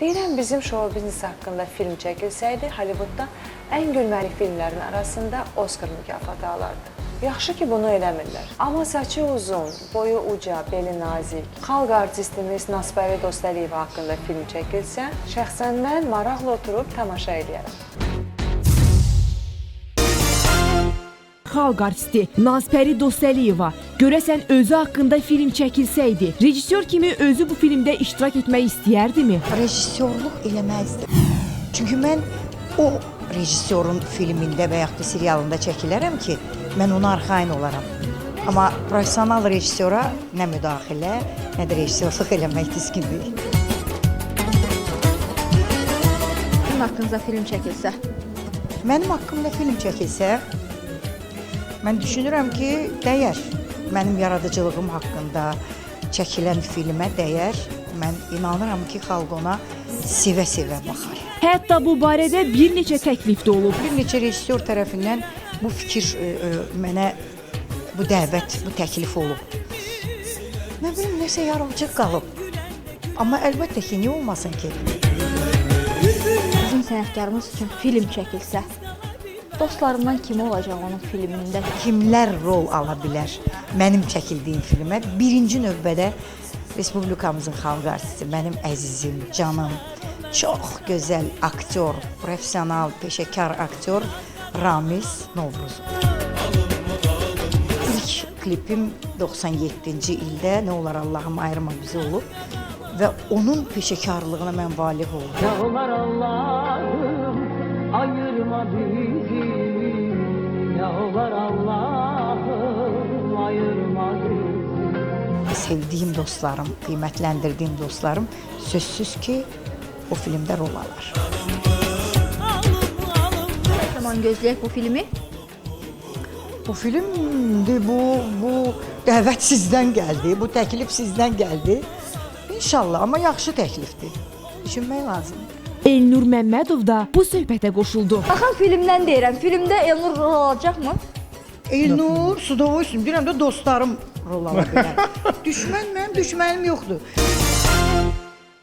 Deyirəm bizim show biznes haqqında film çəkilsəydi, Hollywoodda ən gülməli filmlərin arasında Oscar mükafatı alardı. Yaxşı ki bunu eləmirlər. Amma saçı uzun, boyu uca, beli nazik, xalq artistimiz Nasbəri Dostəliyeva haqqında film çəkilsə, şəxsən mən maraqla oturub tamaşa edərəm. Xalq artisti Nazpəri Dostəliyeva görəsən özü haqqında film çəkilsəydi, rejissor kimi özü bu filmdə iştirak etmək istəyərdimi? rejissorluq eləməzdim. Çünki mən o rejissorun filmində və yaxud da serialında çəkilərəm ki, mən ona arxayın olaram. Amma professional rejissora nə müdaxilə, nə də rejissorluq eləmək düzgün deyil. Sizin haqqınızda film çəkilsə, Mənim haqqımda film çəkilsə, mən düşünürəm ki, dəyər. Mənim yaradıcılığım haqqında çəkilən filmə dəyər. Mən inanıram ki, xalq ona sevə-sevə baxar. Hətta bu barədə bir neçə təklif də olub. Bir neçə rejissor tərəfindən bu fikir ə, ə, mənə bu dəvət, bu təklif olub. Nə bilim, nəsə yarımçıq qalıb. Amma əlbəttə ki, niyə olmasın ki? bizim sənətkarımız üçün film çəkilsə, dostlarından kim olacaq onun filmində? Kimlər rol ala bilər mənim çəkildiyim filmə? Birinci növbədə Respublikamızın xalq artisti, mənim əzizim, canım, çox gözəl aktyor, professional, peşəkar aktyor Ramiz Novruzov. İlk klipim 97-ci ildə Nə olar Allahım ayırma bizi olub və onun peşəkarlığına mən valeh oldum. Ne olar Allah'ım ayırma bizi Ne olar Allah'ım ayırma bizi Sevdiyim dostlarım, qiymətləndirdiyim dostlarım sözsüz ki, o filmdə rol alır. Nə zaman gözləyək bu filmi? Bu filmdir, bu bu dəvət sizdən gəldi, bu təklif sizdən gəldi. İnşallah, amma yaxşı təklifdir. Düşünmək lazımdır. Elnur Məmmədov da bu söhbətə qoşuldu. Baxın filmdən deyirəm, filmdə Elnur rol alacaqmı? Elnur, Sudovoysun, deyirəm də dostlarım rol ala bilər. Düşmən mənim düşmənim yoxdur.